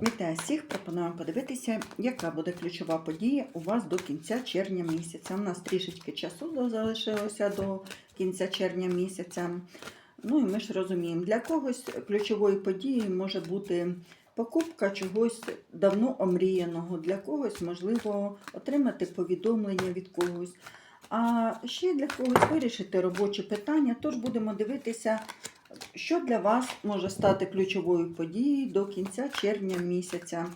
Вітаю всіх! Пропоную подивитися, яка буде ключова подія у вас до кінця червня місяця. У нас трішечки часу залишилося до кінця червня місяця. Ну і ми ж розуміємо, для когось ключовою подією може бути покупка чогось давно омріяного, для когось можливо отримати повідомлення від когось. А ще для когось вирішити робочі питання. Тож будемо дивитися, що для вас може стати ключовою подією до кінця червня місяця?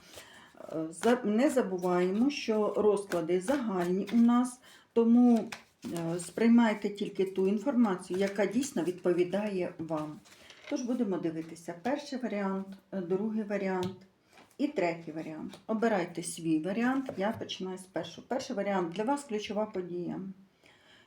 Е, Не забуваємо, що розклади загальні у нас, тому е, сприймайте тільки ту інформацію, яка дійсно відповідає вам. Тож будемо дивитися перший варіант, е, другий варіант і третій варіант. Обирайте свій варіант. Я починаю з першого. Перший варіант для вас ключова подія.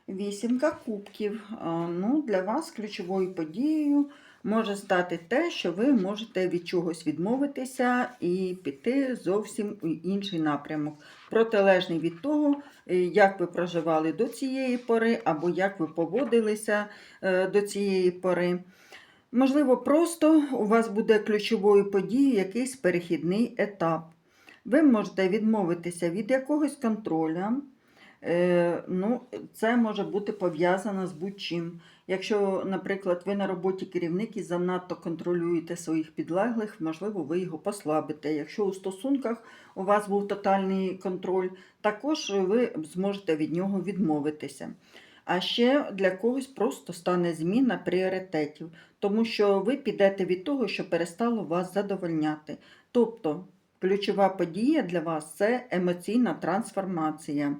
Вісімка кубків. Ну, для вас ключовою подією може стати те, що ви можете від чогось відмовитися і піти зовсім у інший напрямок, протилежний від того, е, як ви проживали до цієї пори, або як ви поводилися е, до цієї пори. Можливо, просто у вас буде ключовою подією якийсь перехідний етап. Ви можете відмовитися від якогось контроля. Е, ну, це може бути пов'язано з будь-чим. Якщо, наприклад, ви на роботі керівник і занадто контролюєте своїх підлеглих, можливо, ви його послабите. Якщо у стосунках у вас був тотальний контроль, також ви зможете від нього відмовитися. А ще для когось просто стане зміна пріоритетів, тому що ви підете від того, що перестало вас задовольняти. Тобто, ключова подія для вас це емоційна трансформація.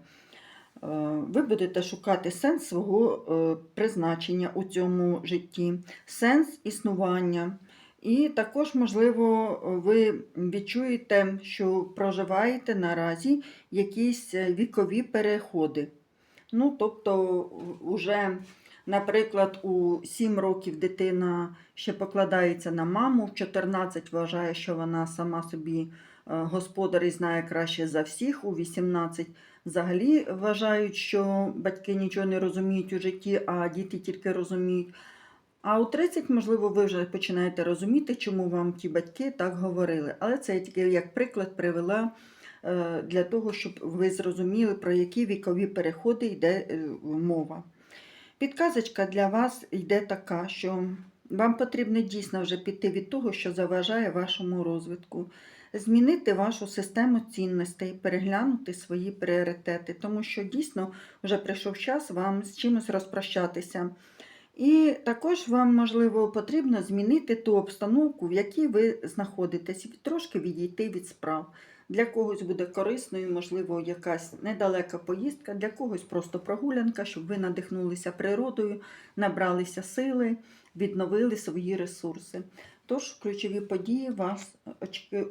Е, Ви будете шукати сенс свого е, призначення у цьому житті, сенс існування. І також, можливо, ви відчуєте, що проживаєте наразі якісь е, вікові переходи. Ну, тобто, уже, наприклад, у 7 років дитина ще покладається на маму, в 14 вважає, що вона сама собі господар і знає краще за всіх, у 18 взагалі вважають, що батьки нічого не розуміють у житті, а діти тільки розуміють. А у 30, можливо, ви вже починаєте розуміти, чому вам ті батьки так говорили. Але це я тільки як приклад привела е, для того, щоб ви зрозуміли, про які вікові переходи йде е, мова. Підказочка для вас йде така, що вам потрібно дійсно вже піти від того, що заважає вашому розвитку змінити вашу систему цінностей, переглянути свої пріоритети, тому що дійсно вже прийшов час вам з чимось розпрощатися. І також вам, можливо, потрібно змінити ту обстановку, в якій ви знаходитесь, і трошки відійти від справ. Для когось буде корисною, можливо, якась недалека поїздка, для когось просто прогулянка, щоб ви надихнулися природою, набралися сили, відновили свої ресурси. Тож ключові події вас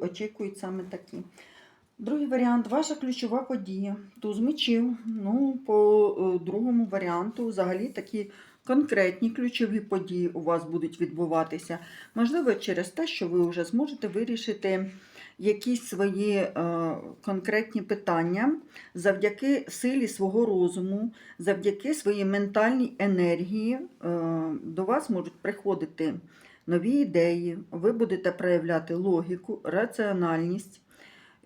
очікують саме такі. Другий варіант ваша ключова подія. Туз мечів. Ну, по е, другому варіанту, взагалі такі конкретні ключові події у вас будуть відбуватися. Можливо, через те, що ви вже зможете вирішити якісь свої е, конкретні питання завдяки силі свого розуму, завдяки своїй ментальній енергії. Е, до вас можуть приходити нові ідеї, ви будете проявляти логіку, раціональність.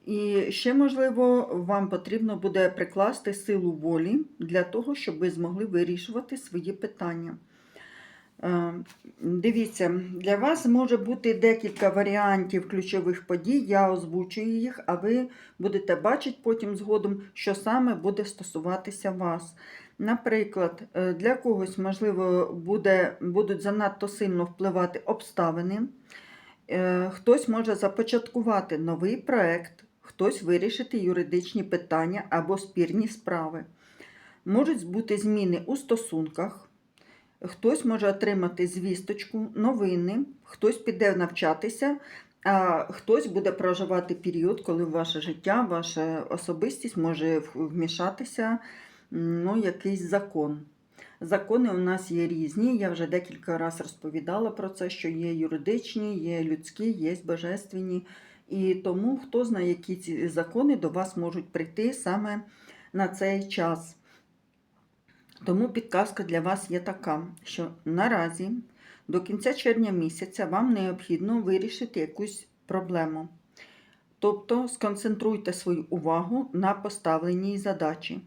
І ще, можливо, вам потрібно буде прикласти силу волі для того, щоб ви змогли вирішувати свої питання. Е, Дивіться, для вас може бути декілька варіантів ключових подій. Я озвучую їх, а ви будете бачити потім згодом, що саме буде стосуватися вас. Наприклад, е, для когось, можливо, буде, будуть занадто сильно впливати обставини. Е, Хтось може започаткувати новий проект, хтось вирішити юридичні питання або спірні справи. Можуть бути зміни у стосунках, хтось може отримати звісточку, новини, хтось піде навчатися, а хтось буде проживати період, коли ваше життя, ваша особистість може вмішатися ну, якийсь закон. Закони у нас є різні. Я вже декілька разів розповідала про це, що є юридичні, є людські, є божественні. І тому хто знає, які ці закони до вас можуть прийти саме на цей час. Тому підказка для вас є така, що наразі до кінця червня місяця вам необхідно вирішити якусь проблему. Тобто сконцентруйте свою увагу на поставленій задачі.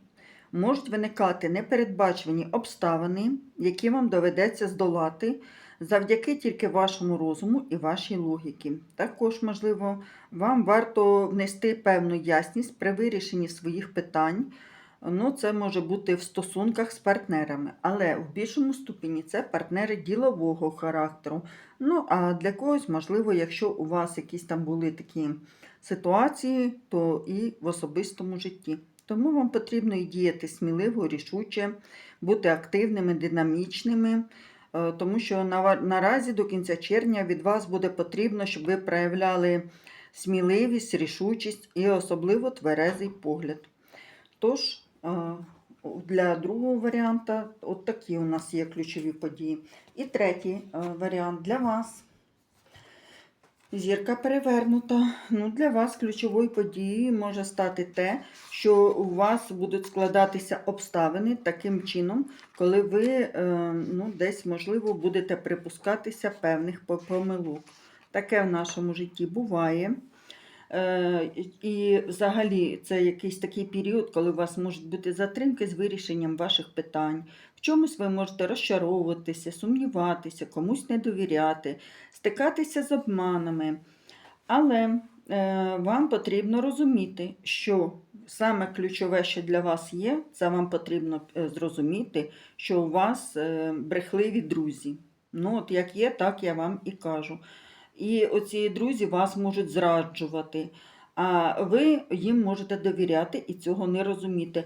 Можуть виникати непередбачувані обставини, які вам доведеться здолати завдяки тільки вашому розуму і вашій логіці. Також, можливо, вам варто внести певну ясність при вирішенні своїх питань. Ну, це може бути в стосунках з партнерами, але в більшому ступені це партнери ділового характеру. Ну, а для когось, можливо, якщо у вас якісь там були такі ситуації, то і в особистому житті. Тому вам потрібно і діяти сміливо, рішуче, бути активними, динамічними, е, тому що наразі до кінця червня від вас буде потрібно, щоб ви проявляли сміливість, рішучість і особливо тверезий погляд. Тож, для другого варіанта, от такі у нас є ключові події. І третій е, варіант для вас. Зірка перевернута. Ну, для вас ключовою подією може стати те, що у вас будуть складатися обставини таким чином, коли ви е, ну, десь, можливо, будете припускатися певних помилок. Таке в нашому житті буває. Е, І взагалі це якийсь такий період, коли у вас можуть бути затримки з вирішенням ваших питань. В чомусь ви можете розчаровуватися, сумніватися, комусь не довіряти, стикатися з обманами. Але е, вам потрібно розуміти, що саме ключове, що для вас є, це вам потрібно е, зрозуміти, що у вас брехливі друзі. Ну, от як є, так я вам і кажу. І оці друзі вас можуть зраджувати, а ви їм можете довіряти і цього не розуміти.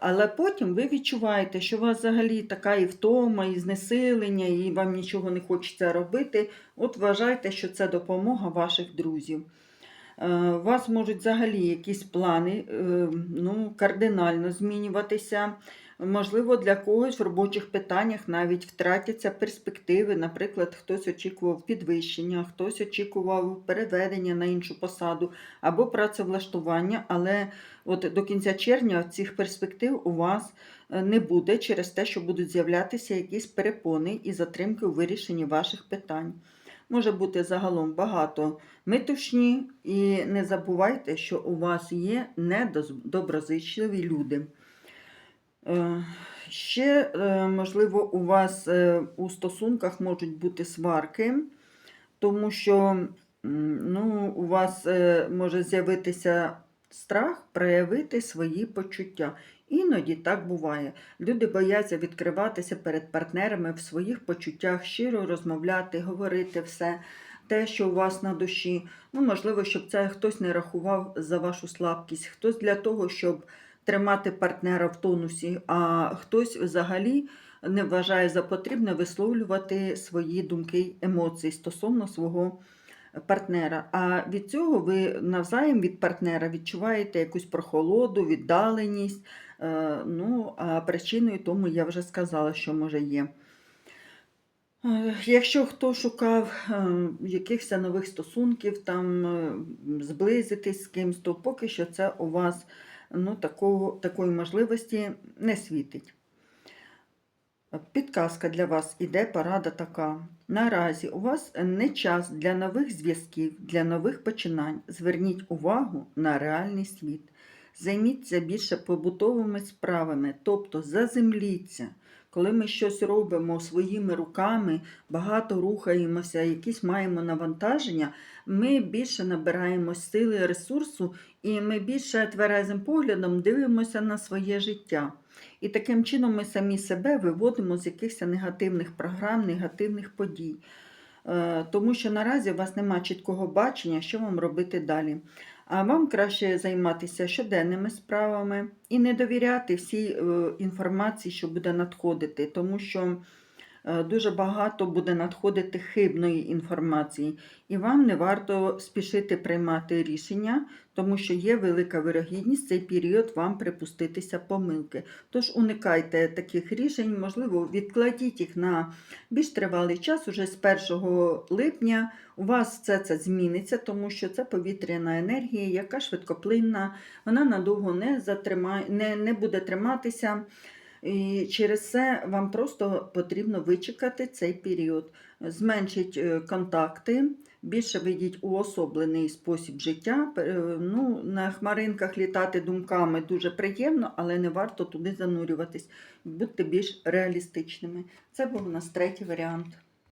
Але потім ви відчуваєте, що у вас взагалі така і втома, і знесилення, і вам нічого не хочеться робити. От вважайте, що це допомога ваших друзів. Е, У вас можуть взагалі якісь плани е, ну, кардинально змінюватися. Можливо, для когось в робочих питаннях навіть втратяться перспективи. Наприклад, хтось очікував підвищення, хтось очікував переведення на іншу посаду або працевлаштування, але от до кінця червня цих перспектив у вас е, не буде через те, що будуть з'являтися якісь перепони і затримки у вирішенні ваших питань. Може бути загалом багато метушні, і не забувайте, що у вас є недоброзичливі люди. Е, Ще, е, можливо, у вас е, у стосунках можуть бути сварки, тому що ну, у вас може з'явитися страх проявити свої почуття. Іноді так буває. Люди бояться відкриватися перед партнерами в своїх почуттях, щиро розмовляти, говорити все те, що у вас на душі. Ну, можливо, щоб це хтось не рахував за вашу слабкість, хтось для того, щоб тримати партнера в тонусі, а хтось взагалі не вважає за потрібне висловлювати свої думки, емоції стосовно свого партнера. А від цього ви навзаєм від партнера відчуваєте якусь прохолоду, віддаленість. Е, Ну, а причиною тому я вже сказала, що може є. Е, Якщо хто шукав е, якихось нових стосунків, там зблизитись з кимось, то поки що це у вас ну, такого, такої можливості не світить. Підказка для вас іде порада така. Наразі у вас не час для нових зв'язків, для нових починань. Зверніть увагу на реальний світ. Займіться більше побутовими справами, тобто заземліться. Коли ми щось робимо своїми руками, багато рухаємося, якісь маємо навантаження, ми більше набираємо сили, ресурсу, і ми більше тверезим поглядом дивимося на своє життя. І таким чином ми самі себе виводимо з якихось негативних програм, негативних подій. Е, Тому що наразі у вас немає чіткого бачення, що вам робити далі. А вам краще займатися щоденними справами і не довіряти всій е, інформації, що буде надходити, тому що дуже багато буде надходити хибної інформації, і вам не варто спішити приймати рішення, тому що є велика вирогідність цей період вам припуститися помилки. Тож уникайте таких рішень, можливо, відкладіть їх на більш тривалий час, уже з 1 липня. У вас все це зміниться, тому що це повітряна енергія, яка швидкоплинна, вона надовго не, затримає, не, не буде триматися. І через це вам просто потрібно вичекати цей період. Зменшіть е, контакти, більше ведіть уособлений спосіб життя. Е, Ну, на хмаринках літати думками дуже приємно, але не варто туди занурюватись. Будьте більш реалістичними. Це був у нас третій варіант.